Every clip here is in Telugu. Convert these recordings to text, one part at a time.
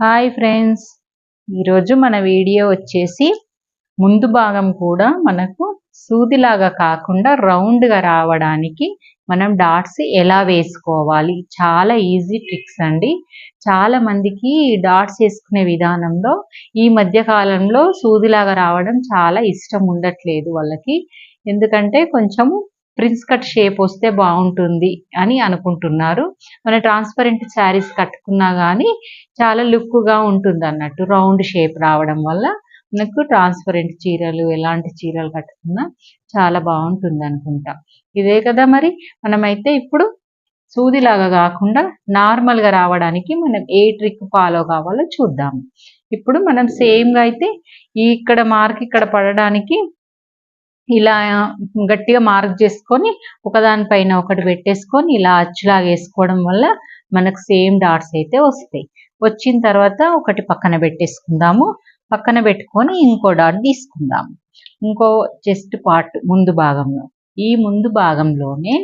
హాయ్ ఫ్రెండ్స్ ఈరోజు మన వీడియో వచ్చేసి ముందు భాగం కూడా మనకు సూదిలాగా కాకుండా రౌండ్గా రావడానికి మనం డాట్స్ ఎలా వేసుకోవాలి? చాలా ఈజీ ట్రిక్స్ అండి. చాలా మందికి డాట్స్ వేసుకునే విధానంలో ఈ మధ్య కాలంలో సూదిలాగా రావడం చాలా ఇష్టం ఉండట్లేదు వాళ్ళకి. ఎందుకంటే కొంచెము ప్రిన్స్ కట్ షేప్ వస్తే బాగుంటుంది అని అనుకుంటున్నారు. మన ట్రాన్స్పరెంట్ శారీస్ కట్టుకున్నా కానీ చాలా లుక్గా ఉంటుంది అన్నట్టు రౌండ్ షేప్ రావడం వల్ల మనకు ట్రాన్స్పరెంట్ చీరలు ఎలాంటి చీరలు కట్టుకున్నా చాలా బాగుంటుంది అనుకుంటా. ఇదే కదా మరి మనమైతే ఇప్పుడు సూదిలాగా కాకుండా నార్మల్గా రావడానికి మనం ఏ ట్రిక్ ఫాలో కావాలో చూద్దాము. ఇప్పుడు మనం సేమ్గా అయితే ఇక్కడ మార్క్ ఇక్కడ పడడానికి ఇలా గట్టిగా మార్క్ చేసుకొని ఒకదానిపైన ఒకటి పెట్టేసుకొని ఇలా అచ్చులాగా వేసుకోవడం వల్ల మనకు సేమ్ డాట్స్ అయితే వస్తాయి. వచ్చిన తర్వాత ఒకటి పక్కన పెట్టేసుకుందాము. పక్కన పెట్టుకొని ఇంకో డాట్ తీసుకుందాము. ఇంకో చెస్ట్ పార్ట్ ముందు భాగంలో. ఈ ముందు భాగంలోనే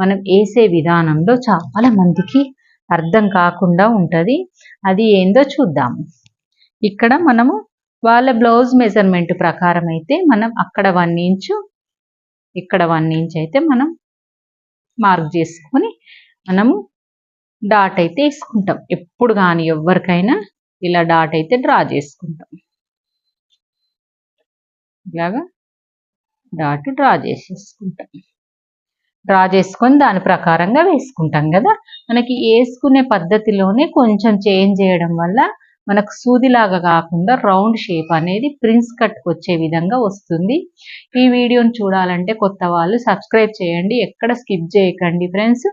మనం వేసే విధానంలో చాలా మందికి అర్థం కాకుండా ఉంటుంది. అది ఏందో చూద్దాము ఇక్కడ మనము వాళ్ళ బ్లౌజ్ మెజర్మెంట్ ప్రకారం అయితే మనం అక్కడ వన్ ఇంచు ఇక్కడ వన్ ఇంచ్ అయితే మనం మార్క్ చేసుకొని మనము డాట్ అయితే వేసుకుంటాం. ఎప్పుడు కానీ ఎవరికైనా ఇలా డాట్ అయితే డ్రా చేసుకుంటాం. ఇలాగా డాట్ డ్రా చేసేసుకుంటాం. డ్రా చేసుకొని దాని ప్రకారంగా వేసుకుంటాం కదా. మనకి వేసుకునే పద్ధతిలోనే కొంచెం చేంజ్ చేయడం వల్ల మనకు సూదిలాగా కాకుండా రౌండ్ షేప్ అనేది ప్రిన్స్ కట్కి వచ్చే విధంగా వస్తుంది. ఈ వీడియోని చూడాలంటే కొత్త వాళ్ళు సబ్స్క్రైబ్ చేయండి ఎక్కడ స్కిప్ చేయకండి ఫ్రెండ్స్.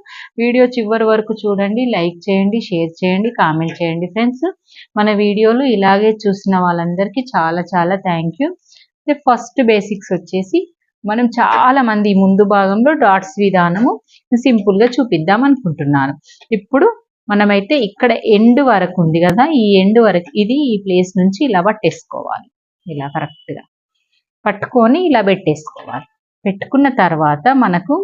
వీడియో చివరి వరకు చూడండి లైక్ చేయండి షేర్ చేయండి కామెంట్ చేయండి ఫ్రెండ్స్. మన వీడియోలు ఇలాగే చూసిన వాళ్ళందరికీ చాలా చాలా థ్యాంక్ యూ. ఫస్ట్ బేసిక్స్ వచ్చేసి మనం చాలా మంది ముందు భాగంలో డాట్స్ విధానము సింపుల్గా చూపిద్దాం అనుకుంటున్నాను. ఇప్పుడు మనమైతే ఇక్కడ ఎండ్ వరకు ఉంది కదా ఈ ఎండ్ వరకు ఇది ఈ ప్లేస్ నుంచి ఇలా పట్టేసుకోవాలి. ఇలా కరెక్ట్గా పట్టుకొని ఇలా పెట్టేసుకోవాలి. పెట్టుకున్న తర్వాత మనకు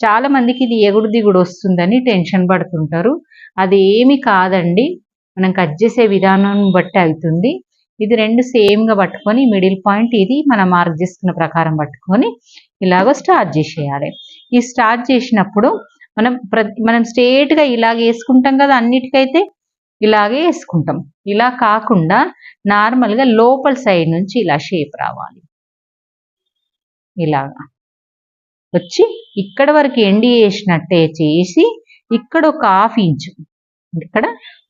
చాలా మందికి ఇది ఎగుడు దిగుడు వస్తుందని టెన్షన్ పడుతుంటారు. అది ఏమి కాదండి. మనం కట్ చేసే విధానం బట్టి అవుతుంది. ఇది రెండు సేమ్గా పట్టుకొని మిడిల్ పాయింట్ ఇది మనం మార్క్ చేసుకున్న ప్రకారం పట్టుకొని ఇలాగ స్టార్ట్ చేసేయాలి. ఈ స్టార్ట్ చేసినప్పుడు మనం మనం స్ట్రేట్గా ఇలాగ వేసుకుంటాం కదా అన్నిటికైతే ఇలాగే వేసుకుంటాం. ఇలా కాకుండా నార్మల్గా లోపల సైడ్ నుంచి ఇలా షేప్ రావాలి. ఇలాగా. వచ్చి ఇక్కడ వరకు ఎండి వేసినట్టే చేసి ఇక్కడ ఒక హాఫ్ ఇంచు ఇక్కడ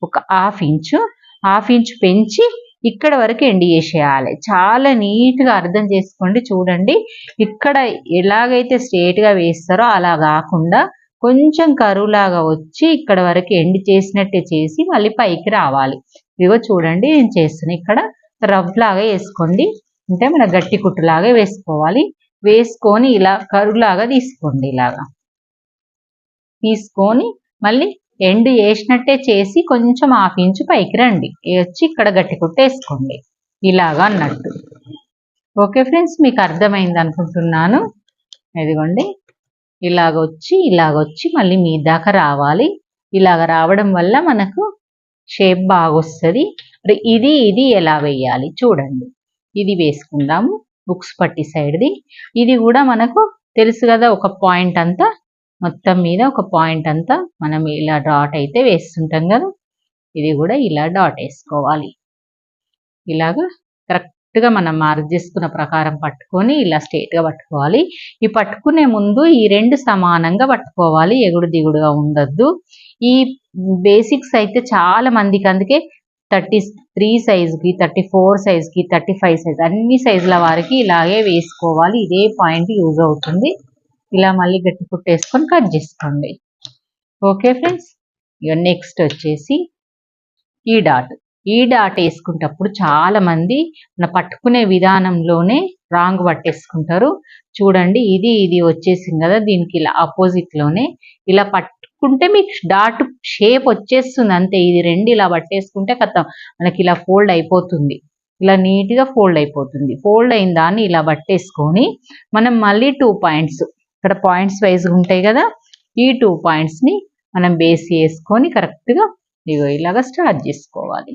ఒక హాఫ్ ఇంచు హాఫ్ ఇంచు పెంచి ఇక్కడ వరకు ఎండి చేసేయాలి. చాలా నీట్గా అర్థం చేసుకోండి చూడండి. ఇక్కడ ఎలాగైతే స్ట్రేట్గా వేస్తారో అలా కాకుండా కొంచెం కరువులాగా వచ్చి ఇక్కడ వరకు ఎండి చేసినట్టే చేసి మళ్ళీ పైకి రావాలి. ఇదిగో చూడండి నేను చేస్తాను ఇక్కడ? రవ్ లాగా వేసుకోండి. అంటే మన గట్టి కుట్టులాగా వేసుకోవాలి. వేసుకొని ఇలా కరువులాగా తీసుకోండి ఇలాగా. తీసుకొని మళ్ళీ ఎండ్ వేసినట్టే చేసి కొంచెం హాఫ్ ఇంచు పైకి రండి. వచ్చి ఇక్కడ గట్టి కుట్ట వేసుకోండి. ఇలాగా అన్నట్టు. ఓకే ఫ్రెండ్స్ మీకు అర్థమైంది అనుకుంటున్నాను. ఇదిగోండి. ఇలాగ వచ్చి ఇలాగ వచ్చి మళ్ళీ మీ దాకా రావాలి. ఇలాగ రావడం వల్ల మనకు షేప్ బాగా వస్తుంది ఇది ఇది ఎలా వేయాలి చూడండి. ఇది వేసుకుందాము. బుక్స్ పట్టి సైడ్ది. ఇది కూడా మనకు తెలుసు కదా ఒక పాయింట్ అంతా. మొత్తం మీద ఒక పాయింట్ అంతా మనం ఇలా డాట్ అయితే వేస్తుంటాం కదా. ఇది కూడా ఇలా డాట్ వేసుకోవాలి. ఇలాగా కరెక్ట్గా మనం మార్క్ చేసుకున్న ప్రకారం పట్టుకొని ఇలా స్ట్రేట్గా పట్టుకోవాలి. ఈ పట్టుకునే ముందు ఈ రెండు సమానంగా పట్టుకోవాలి. ఎగుడు దిగుడుగా ఉండొద్దు. ఈ బేసిక్స్ అయితే చాలా మందికి అందుకే థర్టీ త్రీ సైజ్కి థర్టీ ఫోర్ సైజ్కి థర్టీ ఫైవ్ సైజ్ అన్ని సైజుల వారికి ఇలాగే వేసుకోవాలి. ఇదే పాయింట్ యూజ్ అవుతుంది. ఇలా మళ్ళీ గట్టి కుట్టేసుకొని కట్ చేసుకోండి. ఓకే ఫ్రెండ్స్ ఇక నెక్స్ట్ వచ్చేసి ఈ డాట్ ఈ డాట్ వేసుకుంటప్పుడు చాలా మంది మన పట్టుకునే విధానంలోనే రాంగ్ పట్టేసుకుంటారు. చూడండి ఇది ఇది వచ్చేసింది కదా దీనికి ఇలా ఆపోజిట్లోనే. ఇలా పట్టుకుంటే మీకు డాట్ షేప్ వచ్చేస్తుంది అంతే. ఇది రెండు ఇలా పట్టేసుకుంటే కథ. మనకి ఇలా ఫోల్డ్ అయిపోతుంది. ఇలా నీట్గా ఫోల్డ్ అయిపోతుంది. ఫోల్డ్ అయిన దాన్ని ఇలా పట్టేసుకొని మనం మళ్ళీ టూ పాయింట్స్ ఇక్కడ పాయింట్స్ వైజ్గా ఉంటాయి కదా ఈ టూ పాయింట్స్ని మనం బేస్ చేసుకొని కరెక్ట్గా ఇగో ఇలాగా స్టార్ట్ చేసుకోవాలి.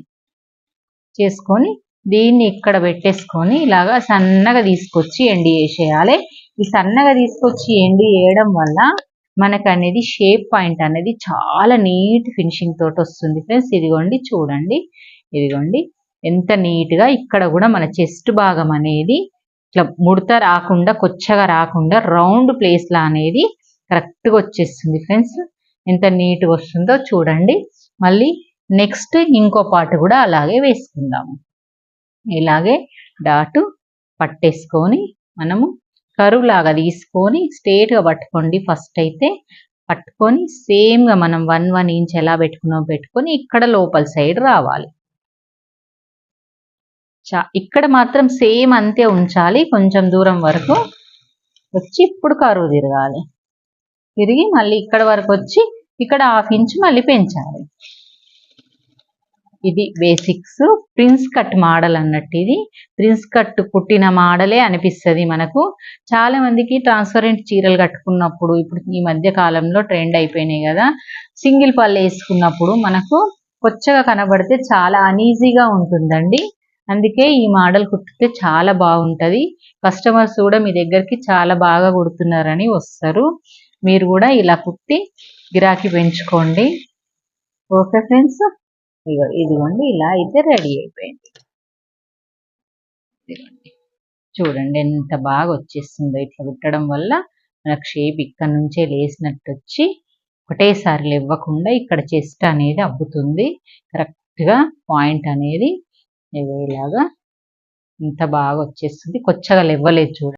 చేసుకొని దీన్ని ఇక్కడ పెట్టేసుకొని ఇలాగా సన్నగా తీసుకొచ్చి ఎండి వేసేయాలి ఈ సన్నగా తీసుకొచ్చి ఎండి వేయడం వల్ల మనకు అనేది షేప్ పాయింట్ అనేది చాలా నీట్ ఫినిషింగ్ తోటి వస్తుంది ఫ్రెండ్స్. ఇదిగోండి చూడండి. ఇదిగోండి. ఎంత నీట్గా ఇక్కడ కూడా మన చెస్ట్ భాగం అనేది ఇట్లా ముడత రాకుండా కొచ్చగా రాకుండా రౌండ్ ప్లేస్లా అనేది కరెక్ట్గా వచ్చేస్తుంది ఫ్రెండ్స్. ఎంత నీట్గా వస్తుందో చూడండి. మళ్ళీ నెక్స్ట్ ఇంకో పార్ట్ కూడా అలాగే వేసుకుందాము. ఇలాగే డాటు పట్టేసుకొని మనము కరువు లాగా తీసుకొని స్ట్రేట్గా పట్టుకోండి. ఫస్ట్ అయితే పట్టుకొని సేమ్గా మనం వన్ వన్ ఇంచ్ ఎలా పెట్టుకున్నామో పెట్టుకొని ఇక్కడ లోపల సైడ్ రావాలి. చా ఇక్కడ మాత్రం సేమ్ అంతే ఉంచాలి. కొంచెం దూరం వరకు వచ్చి ఇప్పుడు కరువు తిరగాలి. తిరిగి మళ్ళీ ఇక్కడ వరకు వచ్చి ఇక్కడ హాఫ్ ఇంచ్ మళ్ళీ పెంచాలి. ఇది బేసిక్స్ ప్రిన్స్ కట్ మోడల్ అన్నట్టు ఇది. ప్రిన్స్ కట్ కుట్టిన మోడలే అనిపిస్తుంది మనకు. చాలా మందికి ట్రాన్స్పరెంట్ చీరలు కట్టుకున్నప్పుడు ఇప్పుడు ఈ మధ్య కాలంలో ట్రెండ్ అయిపోయినాయి కదా. సింగిల్ పళ్ళు వేసుకున్నప్పుడు మనకు కొచ్చగా కనబడితే చాలా అనీజీగా ఉంటుందండి. అందుకే ఈ మోడల్ కుట్టితే చాలా బాగుంటుంది. కస్టమర్స్ కూడా మీ దగ్గరికి చాలా బాగా కుడుతున్నారని వస్తారు. మీరు కూడా ఇలా కుట్టి గిరాకీ పెంచుకోండి. ఓకే ఫ్రెండ్స్ ఇగో ఇదిగోండి ఇలా అయితే రెడీ అయిపోయింది. ఇదిగోండి. చూడండి ఎంత బాగా వచ్చేస్తుందో ఇట్లా కుట్టడం వల్ల మనకు షేప్ ఇక్కడ నుంచే లేసినట్టు వచ్చి ఒకటేసారి ఇవ్వకుండా ఇక్కడ చెస్ట్ అనేది అబ్బుతుంది. కరెక్ట్గా పాయింట్ అనేది ఇగో ఇలాగా ఇంత బాగా వచ్చేస్తుంది. కొచ్చగా ఇవ్వలేదు చూడండి.